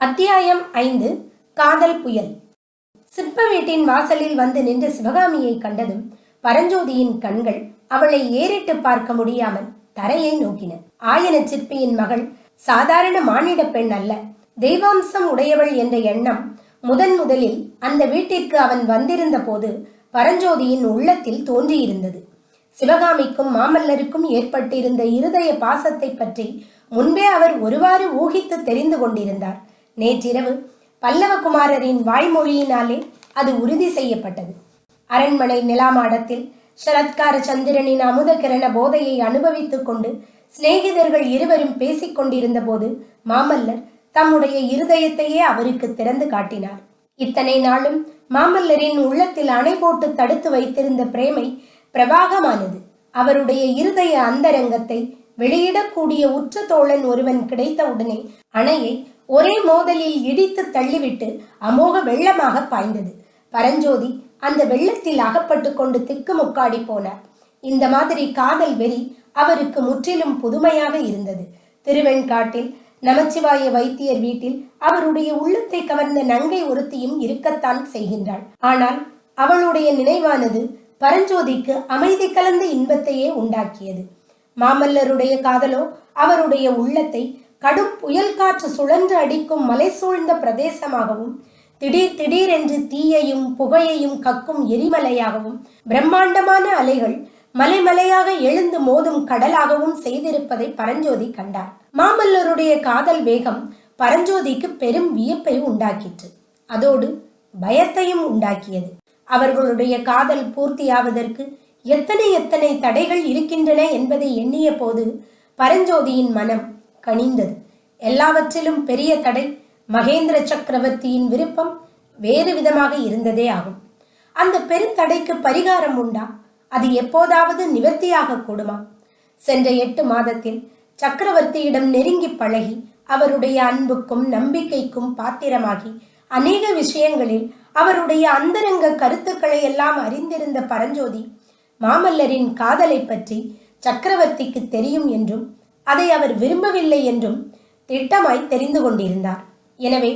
அத்தியாயம் ஐந்து காதல் புயல். சிற்ப வீட்டின் வாசலில் வந்து நின்ற சிவகாமியை கண்டதும் பரஞ்சோதியின் கண்கள் அவளை ஏறிட்டு பார்க்க முடியாமல் தரையை நோக்கின. ஆயன சிற்பியின் மகள் சாதாரண மானிட பெண் அல்ல தெய்வாம்சம் உடையவள் என்ற எண்ணம் முதன் முதலில் அந்த வீட்டிற்கு அவன் வந்திருந்த போது பரஞ்சோதியின் உள்ளத்தில் தோன்றியிருந்தது. சிவகாமிக்கும் மாமல்லருக்கும் ஏற்பட்டிருந்த இருதய பாசத்தை பற்றி முன்பே அவர் ஒருவாறு ஊகித்து தெரிந்து கொண்டிருந்தார். நேற்றிரவு பல்லவகுமாரரின் வாய்மொழியினாலே அது உறுதி செய்யப்பட்டது. அரண்மனை நிலாமாடத்தில் சரத்கார சந்திரனின் அமுத கிரண போதையை அனுபவித்துக் கொண்டு சிநேகிதர்கள் இருவரும் பேசிக் கொண்டிருந்த போது மாமல்லர் தம்முடைய இருதயத்தையே அவருக்கு திறந்து காட்டினார். இத்தனை நாளும் மாமல்லரின் உள்ளத்தில் அணை போட்டு தடுத்து வைத்திருந்த பிரேமை பிரபாகமானது. அவருடைய இருதய அந்தரங்கத்தை வெளியிடக்கூடிய உற்ற தோழன் ஒருவன் கிடைத்தவுடனே அணையை ஒரே மோதலில் இடித்து தள்ளிவிட்டு அமோக வெள்ளமாக பாய்ந்தது. பரஞ்சோதி அந்த வெள்ளத்தில் அகப்பட்டு கொண்டு திக்குமுக்காடி போனார். இந்த மாதிரி காதல் வெறி அவருக்கு முற்றிலும் புதுமையாக இருந்தது. திருவெண்காட்டில் நமச்சிவாய வைத்தியர் வீட்டில் அவருடைய உள்ளத்தை கவர்ந்த நங்கை ஒருத்தியும் இருக்கத்தான் செய்கின்றாள். ஆனால் அவளுடைய நினைவானது பரஞ்சோதிக்கு அமைதி கலந்த இன்பத்தையே உண்டாக்கியது. மாமல்லருடைய காதலோ அவருடைய உள்ளத்தை கடும் புயல் காற்று சுழன்று அடிக்கும் மலை சூழ்ந்த பிரதேசமாகவும் திடீர் திடீரென்று தீயையும் புகையையும் கக்கும் எரிமலையாகவும் பிரம்மாண்டமான அலைகள் மலைமலையாக எழுந்து மோதும் கடலாகவும் செய்திருப்பதை பரஞ்சோதி கண்டார். மாமல்லருடைய காதல் வேகம் பரஞ்சோதிக்கு பெரும் வியப்பை உண்டாக்கிற்று. அதோடு பயத்தையும் உண்டாக்கியது. அவர்களுடைய காதல் பூர்த்தியாவதற்கு எத்தனை எத்தனை தடைகள் இருக்கின்றன என்பதை எண்ணிய போது பரஞ்சோதியின் மனம் கனிந்தது. எல்லாவற்றிலும் பெரிய தடை மகேந்திர சக்கரவர்த்தியின் விருப்பம் வேறு விதமாக இருந்ததே ஆகும். அந்த பெருந்தடைக்கு பரிகாரம் உண்டா? அது எப்போதாவது நிவர்த்தியாக கூடுமா? சென்ற எட்டு மாதத்தில் சக்கரவர்த்தியிடம் நெருங்கி பழகி அவருடைய அன்புக்கும் நம்பிக்கைக்கும் பாத்திரமாகி அநேக விஷயங்களில் அவருடைய அந்தரங்க கருத்துக்களை எல்லாம் அறிந்திருந்த பரஞ்சோதி மாமல்லரின் காதலை பற்றி சக்கரவர்த்திக்கு தெரியும் என்றும் அதை அவர் விரும்பவில்லை என்றும் திட்டமாய் தெரிந்து கொண்டிருந்தார். எனவே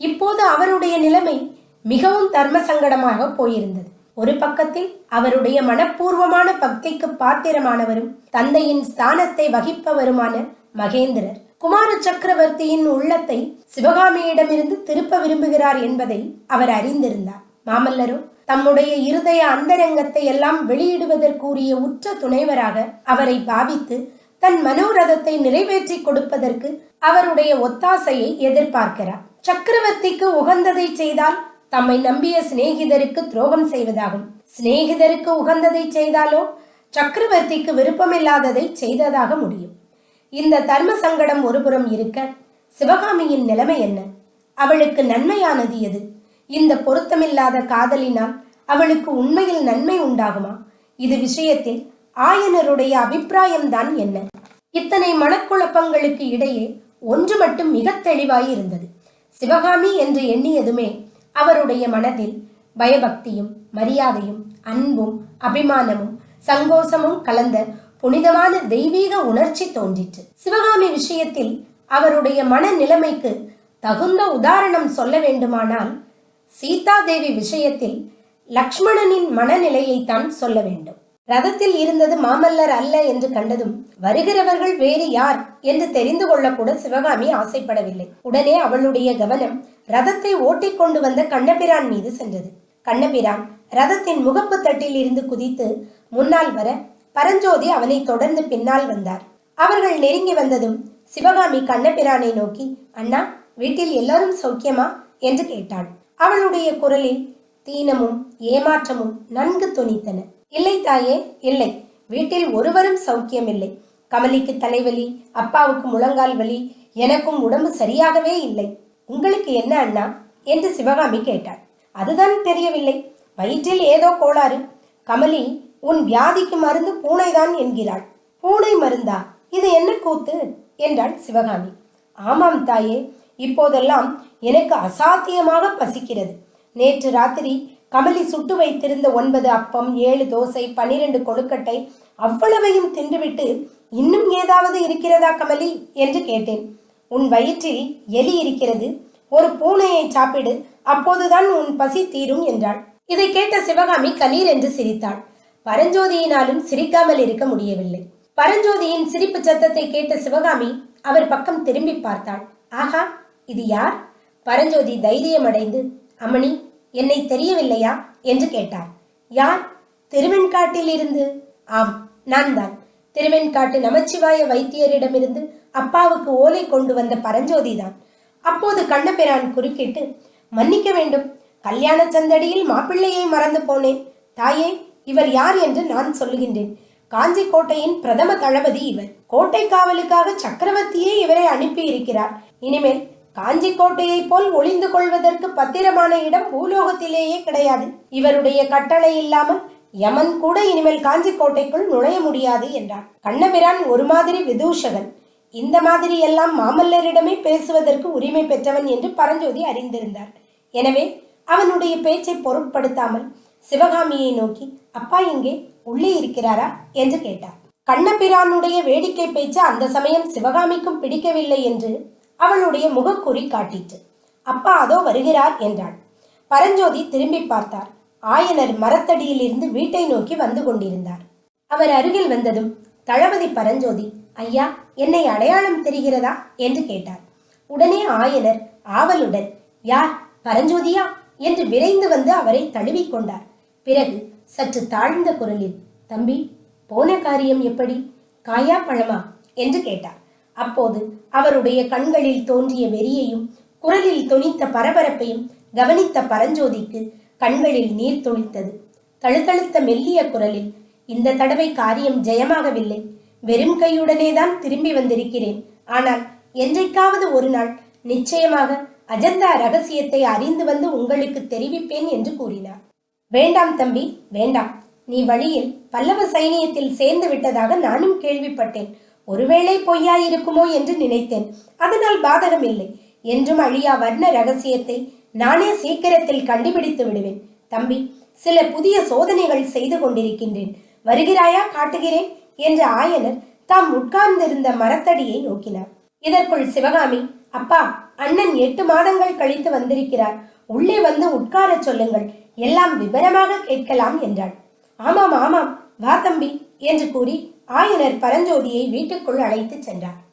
இப்போது அவருடைய நிலைமை மிகவும் தர்ம சங்கடமாக போயிருந்தது. ஒரு பக்கத்தில் அவருடைய மனப்பூர்வமான பக்திக்கு பாத்திரமானவரும் தந்தையின் ஸ்தானத்தை வகிப்பவருமான மகேந்திரர் குமார சக்கரவர்த்தியின் உள்ளத்தை சிவகாமியிடமிருந்து திருப்ப விரும்புகிறார் என்பதை அவர் அறிந்திருந்தார். மாமல்லரும் தம்முடைய இருதய அந்தரங்கத்தை எல்லாம் வெளியிடுவதற்குரிய உற்ற துணைவராக அவரை பாவித்து தன் மனோரதத்தை நிறைவேற்றி கொடுப்பதற்கு அவருடைய ஒத்தாசையை எதிர்பார்க்கிறார். சக்கரவர்த்திக்கு உகந்ததை செய்தால் தம்மை நம்பிய சிநேகிதருக்கு துரோகம் செய்வதாகும். சிநேகிதருக்கு உகந்ததை செய்தாலோ சக்கரவர்த்திக்கு விருப்பமில்லாததை செய்ததாக முடியும். இந்த தர்ம சங்கடம் ஒருபுறம் இருக்க சிவகாமியின் நிலைமை என்ன? அவளுக்கு நன்மையானது எது? இந்த பொருத்தமில்லாத காதலினால் அவளுக்கு உண்மையில் நன்மை உண்டாகுமா? இது விஷயத்தில் ஆயனருடைய அபிப்பிராயம்தான் என்ன? இத்தனை மனக்குழப்பங்களுக்கு இடையே ஒன்று மட்டும் மிக தெளிவாய் இருந்தது சிவகாமி என்று எண்ணியதுமே அவருடைய மனதில் பயபக்தியும் மரியாதையும் அன்பும் அபிமானமும் சங்கோசமும் கலந்த புனிதமான தெய்வீக உணர்ச்சி தோன்றிற்று. சிவகாமி விஷயத்தில் அவருடைய மன நிலைமைக்கு தகுந்த உதாரணம் சொல்ல வேண்டுமானால் சீதாதேவி விஷயத்தில் லக்ஷ்மணனின் மனநிலையைத்தான் சொல்ல வேண்டும். ரதத்தில் இருந்தது மாமல்லர் அல்ல என்று கண்டதும் வருகிறவர்கள் வேறு யார் என்று தெரிந்து கொள்ளக்கூட சிவகாமி ஆசைப்படவில்லை. உடனே அவளுடைய கவனம் ரதத்தை ஓட்டிக் கொண்டு வந்த கண்ணபிரான் மீது சென்றது. கண்ணபிரான் ரதத்தின் முகப்பு தட்டில் இருந்து குதித்து முன்னால் வர பரஞ்சோதி அவனை தொடர்ந்து பின்னால் வந்தார். அவர்கள் நெருங்கி வந்ததும் சிவகாமி கண்ணபிரானை நோக்கி அண்ணா வீட்டில் எல்லாரும் சௌக்கியமா? என்று கேட்டாள். அவளுடைய குரலில் தீனமும் ஏமாற்றமும் நன்கு துணித்தன. இல்லை தாயே இல்லை. வீட்டில் ஒருவரும் சௌக்கியம் இல்லை கமலிக்கு தலைவலி அப்பாவுக்கு முழங்கால் வலி எனக்கும் உடம்பு சரியாகவே இல்லை. உங்களுக்கு என்ன அண்ணா? என்று சிவகாமி கேட்டாள். அதுதான் தெரியவில்லை. வயிற்றில் ஏதோ கோளாறு. கமலி உன் வியாதிக்கு மருந்து பூனைதான் என்கிறாள். பூனை மருந்தா? இது என்ன கூத்து? என்றாள் சிவகாமி. ஆமாம் தாயே இப்போதெல்லாம் எனக்கு அசாத்தியமாக பசிக்கிறது. நேற்று ராத்திரி கமலி சுட்டு வைத்திருந்த ஒன்பது அப்பம் ஏழு தோசை பன்னிரண்டு கொழுக்கட்டை அவ்வளவையும் தின்றுவிட்டு இன்னும் ஏதாவது இருக்கிறதா கமலி? என்று கேட்டேன். உன் வயிற்றில் எலி இருக்கிறது. ஒரு பூனையை சாப்பிடு. அப்போதுதான் உன் பசி தீரும் என்றாள். இதை கேட்ட சிவகாமி கலீர் என்று சிரித்தாள். பரஞ்சோதியினாலும் சிரிக்காமல் இருக்க முடியவில்லை. பரஞ்சோதியின் சிரிப்பு சத்தத்தை கேட்ட சிவகாமி அவர் பக்கம் திரும்பி பார்த்தாள். ஆஹா இது யார்? பரஞ்சோதி தைரியமடைந்து அமணி என்னை தெரியவில்லையா? என்று கேட்டார் யார்? திருவெண்காட்டில் இருந்து ஆம் நான் தான் திருவெண்காட்டு நமச்சிவாய வைத்தியரிடமிருந்து அப்பாவுக்கு ஓலை கொண்டு வந்த பரஞ்சோதிதான். அப்போது கண்ணபிரான் குறுக்கிட்டு மன்னிக்க வேண்டும். கல்யாண சந்தடியில் மாப்பிள்ளையை மறந்து போனேன். தாயே இவர் யார் என்று நான் சொல்லுகின்றேன். காஞ்சி கோட்டையின் பிரதம தளபதி இவர். கோட்டை காவலுக்காக சக்கரவர்த்தியே இவரை அனுப்பி இருக்கிறார் இனிமேல் காஞ்சி போல் ஒளிந்து கொள்வதற்கு பத்திரமான இடம் பூலோகத்திலேயே கிடையாது. இவருடைய கட்டளை இல்லாமல் யமன் கூட இனிமேல் காஞ்சி கோட்டைக்குள் நுழைய முடியாது என்றார். கண்ணபிரான் ஒரு மாதிரி விதூஷகன். இந்த மாதிரி எல்லாம் மாமல்லரிடமே பேசுவதற்கு உரிமை பெற்றவன் என்று பரஞ்சோதி அறிந்திருந்தார். எனவே அவனுடைய பேச்சை பொருட்படுத்தாமல் சிவகாமியை நோக்கி அப்பா இங்கே உள்ளே இருக்கிறாரா? என்று கேட்டார். கண்ணபிரானுடைய வேடிக்கை பேச்சு அந்த சமயம் சிவகாமிக்கும் பிடிக்கவில்லை என்று அவளுடைய முகக்குறி காட்டிற்று. அப்பா அதோ வருகிறார் என்றாள். பரஞ்சோதி திரும்பி பார்த்தார். ஆயனர் மரத்தடியிலிருந்து வீட்டை நோக்கி வந்து கொண்டிருந்தார். அவர் அருகில் வந்ததும் தளபதி பரஞ்சோதி ஐயா என்னை அடையாளம் தெரிகிறதா? என்று கேட்டார். உடனே ஆயனர் ஆவலுடன் யார் பரஞ்சோதியா? என்று விரைந்து வந்து அவரை தழுவிக்கொண்டார் பிறகு சற்று தாழ்ந்த குரலில் தம்பி போன காரியம் எப்படி? காயா பழமா? என்று கேட்டார். அப்போது அவருடைய கண்களில் தோன்றிய வெறியையும் குரலில் தொனித்த பரபரப்பையும் கவனித்த பரஞ்சோதிக்கு கண்களில் நீர் துளித்தது. தழுத்தழுத்த மெல்லிய குரலில் இந்த தடவை காரியம் ஜெயமாகவில்லை. வெறும் கையுடனே தான் திரும்பி வந்திருக்கிறேன். ஆனால் என்றைக்காவது ஒரு நாள் நிச்சயமாக அஜந்தா ரகசியத்தை அறிந்து வந்து உங்களுக்கு தெரிவிப்பேன் என்று கூறினார். வேண்டாம் தம்பி வேண்டாம். நீ வழியில் பல்லவ சைனியத்தில் சேர்ந்து விட்டதாக நானும் கேள்விப்பட்டேன். ஒருவேளை பொய்யாயிருக்குமோ என்று நினைத்தேன். அதனால் பாதகம் இல்லை. என்றும் அழியா வர்ண ரகசியத்தை நானே சீக்கிரத்தில் கண்டுபிடித்து விடுவேன். தம்பி சில புதிய சோதனைகள் செய்து கொண்டிருக்கின்றேன். வருகிறாயா காட்டுகிறேன் என்ற ஆயனர் தாம் உட்கார்ந்திருந்த மரத்தடியை நோக்கினார். இதற்குள் சிவகாமி அப்பா அண்ணன் எட்டு மாதங்கள் கழித்து வந்திருக்கிறார். உள்ளே வந்து உட்காரச் சொல்லுங்கள். எல்லாம் விவரமாக கேட்கலாம் என்றாள். ஆமாம் ஆமாம் வா தம்பி என்று கூறி ஆயனர் பரஞ்சோதியை வீட்டுக்குள் அழைத்துச் சென்றார்.